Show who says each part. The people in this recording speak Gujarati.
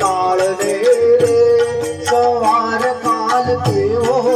Speaker 1: કાળને રે સવાર કાલ કેવો